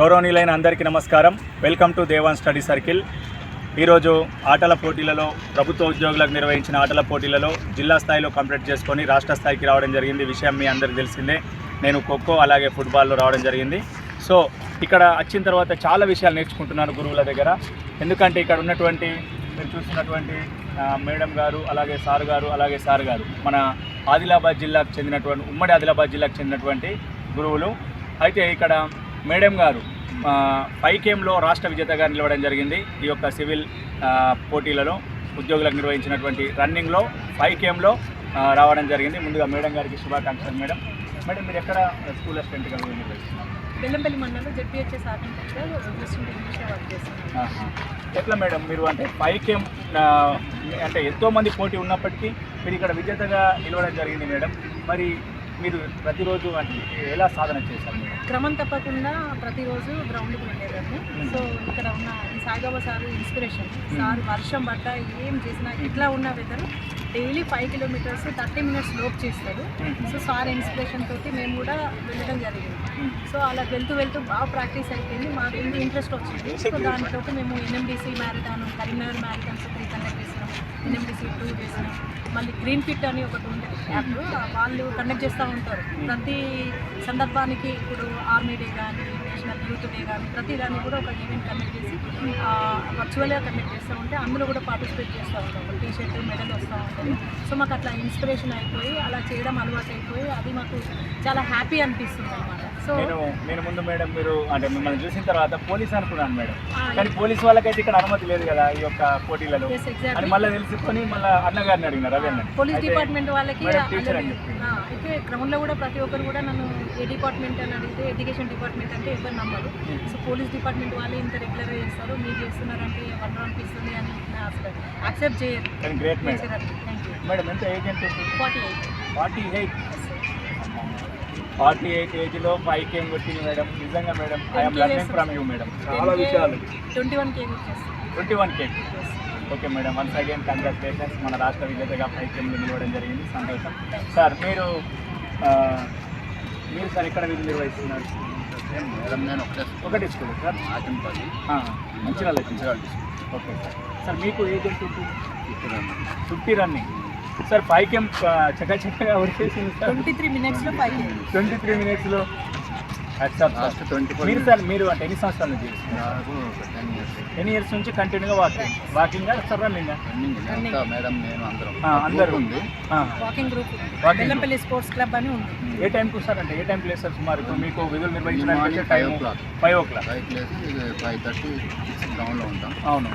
గౌరవనీయులైన అందరికీ నమస్కారం. Welcome to Devan study circle ఈరోజు ఆటల పోటీలలో ప్రభుత్వ ఉద్యోగులకు నిర్వహించిన ఆటల పోటీలలో జిల్లా స్థాయిలో కంప్లీట్ చేసుకొని రాష్ట్ర స్థాయికి రావడం జరిగింది. విషయం మీ అందరికి తెలిసిందే. నేను ఖోఖో అలాగే ఫుట్బాల్లో రావడం జరిగింది. సో ఇక్కడ వచ్చిన తర్వాత చాలా విషయాలు నేర్చుకుంటున్నాను గురువుల దగ్గర. ఎందుకంటే ఇక్కడ ఉన్నటువంటి మీరు చూస్తున్నటువంటి మేడం గారు అలాగే సార్ గారు అలాగే సార్ గారు మన ఆదిలాబాద్ జిల్లాకు చెందినటువంటి ఉమ్మడి ఆదిలాబాద్ జిల్లాకు చెందినటువంటి గురువులు. అయితే ఇక్కడ మేడం గారు పైకేంలో రాష్ట్ర విజేతగా నిలవడం జరిగింది. ఈ యొక్క సివిల్ పోటీలలో ఉద్యోగులకు నిర్వహించినటువంటి రన్నింగ్లో పైకేంలో రావడం జరిగింది. ముందుగా మేడం గారికి శుభాకాంక్షలు మేడం. మేడం మీరు ఎక్కడ స్కూల్ అసిస్టెంట్గా నిర్వహిస్తున్నారు బెల్లంపల్లి మండలంలో జెడ్పీహెచ్ఎస్. ఎట్లా మేడం మీరు అంటే పైకేం అంటే ఎంతో మంది పోటీ ఉన్నప్పటికీ మీరు ఇక్కడ విజేతగా నిలవడం జరిగింది మేడం. మరి మీరు ప్రతిరోజు ఎలా సాధన చేశారు? క్రమం తప్పకుండా ప్రతిరోజు గ్రౌండ్కి వెళ్ళేదాన్ని. సో ఇక్కడ ఉన్న సాయిబాబా సార్ ఇన్స్పిరేషన్. సార్ వర్షం పడ్డ ఏం చేసినా ఇట్లా ఉన్న weather daily five kilometers thirty minutes లోప్ చేస్తారు. సో సార్ ఇన్స్పిరేషన్ తోటి మేము కూడా వెళ్ళడం జరిగింది. సో అలా వెళ్తూ వెళ్తూ బాగా ప్రాక్టీస్ అయిపోయింది. మాకు ఇంట్రెస్ట్ వచ్చింది. సో దానితో మేము NMDC marathon Karimnagar marathons three conduct చేసినాం. ఎన్ఎండిసి టూ చేసినాం. మళ్ళీ గ్రీన్ ఫిట్ అని ఒకటి ఉంది యాప్. వాళ్ళు కండక్ట్ చేస్తూ ఉంటారు. ప్రతి సందర్భానికి ఇప్పుడు ఆర్మీ డే కానీ నేషనల్ యూత్ డే కానీ ప్రతి దాన్ని కూడా ఒక ఈవెంట్ కండక్ట్ చేసి వర్చువల్గా కండక్ట్ చేస్తూ ఉంటే అందులో కూడా పార్టిసిపేట్ చేస్తూ ఉంటాం టీ షర్ట్ మెడల్ వస్తూ ఉంటుంది. సో మాకు అట్లా ఇన్స్పిరేషన్ అయిపోయి అలా చేయడం అలవాటు అయిపోయి అది మాకు చాలా హ్యాపీ అనిపిస్తుంది అనమాట నేను నేను ముందు మేడం మీరు అంటే మిమ్మల్ని చూసిన తర్వాత పోలీస్ అనుకున్నాను మేడం. కానీ పోలీస్ వాళ్ళకైతే ఇక్కడ అనుమతి లేదు కదా ఈ యొక్క పోటీలలో. Exactly. మళ్ళీ తెలుసుకొని మళ్ళీ అన్నగారిని అడిగినారు అదే. పోలీస్ డిపార్ట్మెంట్ వాళ్ళకి టీచర్ అని అయితే క్రమంలో కూడా ప్రతి ఒక్కరు కూడా నన్ను ఏ డిపార్ట్మెంట్ అని అడిగితే ఎడ్యుకేషన్ డిపార్ట్మెంట్ అంటే ఎవరు నమ్మరు. సో పోలీస్ డిపార్ట్మెంట్ వాళ్ళే ఇంత రెగ్యులర్గా చేస్తారు మీరు చేస్తున్నారంటే వండర్ అనిపిస్తుంది అని అసలు యాక్సెప్ట్ చేయరు. మేడం. ఎంత ఏజ్ ఎంత forty eight forty eight forty eight ఏజ్లో ఫైవ్ కేమ్ కొట్టింది మేడం. నిజంగా madam I'm learning from you madam. చాలా విషయాలు. ట్వంటీ వన్ కేజీ చేస్తాను twenty one cake okay madam once again congratulations మన రాష్ట్ర విజేతగా ఫైవ్ కేమ్లు నిలవడం జరిగింది. సంతోషం. సార్ మీరు ఆ, మీరు సార్ ఎక్కడ విధులు నిర్వహిస్తున్నారు? మేడం నేను ఒకటే ఒకటి స్కూల్ సార్ ఆకింపల్లి మంచిగా మంచిగా ఓకే సార్ సార్ మీకు ఏజ్ ఎంత ఉంటుంది fifty running. Sir five KM చక్క చక్కగా వచ్చేసింది సార్. ట్వంటీ త్రీ మినిట్స్లో ఫైవ్ కేజీ ట్వంటీ త్రీ మినిట్స్లో లాస్ట్ ట్వంటీ ఫోర్ మీరు సార్ మీరు అంటే ఎన్ని సంవత్సరాల నుంచి చేస్తున్నారు? నాకు ఒక టెన్ ఇయర్స్ నుంచి కంటిన్యూగా walking walking sir running madam నేను అందరం. అందరు. ఉంది. Walking group Bellampalli sports club అని ఉంది. ఏ టైంకి వస్తారంటే ఏ టైంకి లేదు సార్ సుమారు? ఇప్పుడు మీకు విధులు నిర్వహించడానికి five time o'clock five o'clock five place five thirty six గ్రౌండ్లో ఉంటాం. అవును.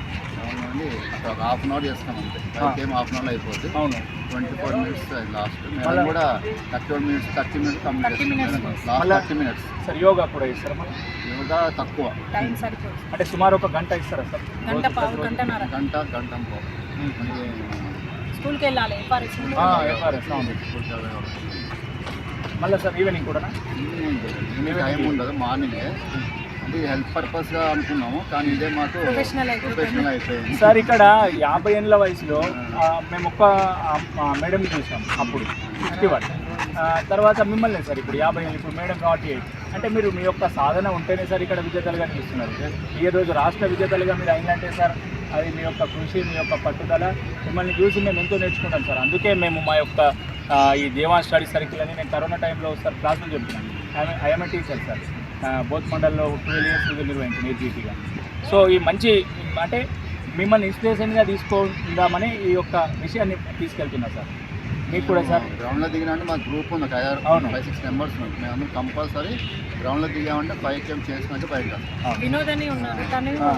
అక్కడ ఒక హాఫ్ అన్ అవర్ చేస్తాం అంతే. హాఫ్ అన్ అవర్లో అయిపోతుంది అవును. Twenty four minutes last madam కూడా thirty one minutes thirty minutes complete 30 minutes. Last మళ్ళా- థర్టీ మినిట్స్ సార్ యోగా కూడా ఇస్తారా యోగా తక్కువ. అంటే సుమారు ఒక గంట ఇస్తారా సార్? గంట పావు గంట గంట పో ఉమ్. స్కూల్కి వెళ్ళాలి ఎఫ్ఆర్ఎస్ మళ్ళీ సార్ ఈవినింగ్ కూడా ఈవినింగ్ టైం ఉండదు మార్నింగే అంటే హెల్త్ పర్పస్గా అనుకున్నాము కానీ ఇదే మాకు. ప్రొఫెషనల్ అయిపోయింది. సార్ ఇక్కడ యాభై ఏళ్ళ వయసులో మేము ఒక్క మేడం చూసాం అప్పుడు ఫిఫ్టీ వన్. తర్వాత మిమ్మల్ని సార్ ఇప్పుడు యాభై ఏళ్ళు ఇప్పుడు మేడం ఫార్టీ ఎయిట్. అంటే మీరు మీ యొక్క సాధన ఉంటేనే సార్ ఇక్కడ విజేతలుగా నిలుస్తున్నారు. ఈ రోజు రాష్ట్ర విజేతలుగా మీరు అయిందంటే సార్ అది మీ యొక్క కృషి మీ యొక్క పట్టుదల మిమ్మల్ని చూసి మేము ఎంతో నేర్చుకుంటాం సార్. అందుకే మేము మా యొక్క ఈ దేవాన్ స్టడీ సర్కిల్ అని నేను కరోనా టైంలో సార్ క్లాసులు చెప్తున్నాను. I'm teacher sir. బోత్ మండల్లో ట్వెల్వ్ ఇయర్స్ విధులు నిర్వహించాను ఏజీటీగా సో ఈ మంచి అంటే మిమ్మల్ని ఇన్స్పిరేషన్గా తీసుకుందామని ఈ యొక్క విషయాన్ని తీసుకెళ్తున్నా సార్. మీకు కూడా సార్. గ్రౌండ్లో దిగినంటే మా గ్రూప్ ఉంది ఒక అవును. ఫైవ్ సిక్స్ మెంబర్స్ ఉంది మేము కంపల్సరీ గ్రౌండ్లో దిగామంటే ఫైవ్ కేమ్ చేసుకుంటే బయట. అవును. వినోద్ అని ఉన్నారు. తను ఆ.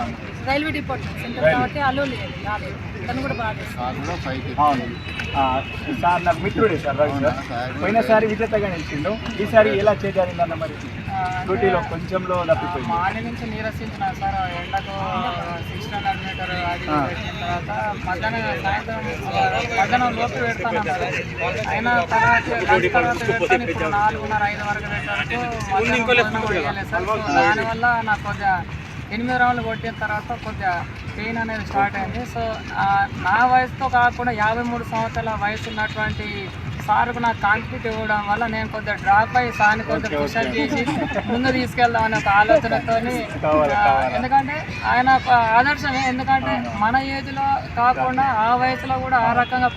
Railway department center. కాబట్టి అలో లేదు రాలేదు. తను కూడా బాగా చేస్తారు సార్ కూడా ఫైవ్ అవును. ఆ, సార్ నాకు మిత్రుడే సార్ రవి సార్. పోయినసారి విజేతగా నిలిచిండు. ఈసారి ఎలా చేజారిందన్న మరి? డ్యూటీలో కొంచెంలో తప్పిపోయింది మార్నింగ్ నుంచి నీరసించిన సార్ ఎండకు సిక్స్ హండ్రెడ్ మీటర్ అది తర్వాత మధ్యాహ్నం సాయంత్రం మధ్యాహ్నం లోపు పెడతాను సార్. అయినా తర్వాత పెడతాను. ఇప్పుడు నాలుగున్నర ఐదు వరకు పెట్టడానికి సార్. దానివల్ల నాకు కొద్దిగా ఎనిమిది రౌండ్లు కొట్టిన తర్వాత కొద్దిగా పెయిన్ అనేది స్టార్ట్ అయింది. సో నా వయసుతో కాకుండా యాభై మూడు సంవత్సరాల వయసు ఉన్నటువంటి సార్కు నాకు కాంక్రీట్ ఇవ్వడం వల్ల నేను కొద్దిగా డ్రాప్ అయ్యి సార్ని కొద్దిగా పుషప్ చేసి ముందు తీసుకెళ్దాం అనే ఒక ఆలోచనతో ఎందుకంటే ఆయన ఆదర్శమే. ఎందుకంటే మన ఏజ్లో కాకుండా ఆ వయసులో కూడా ఆ రకంగా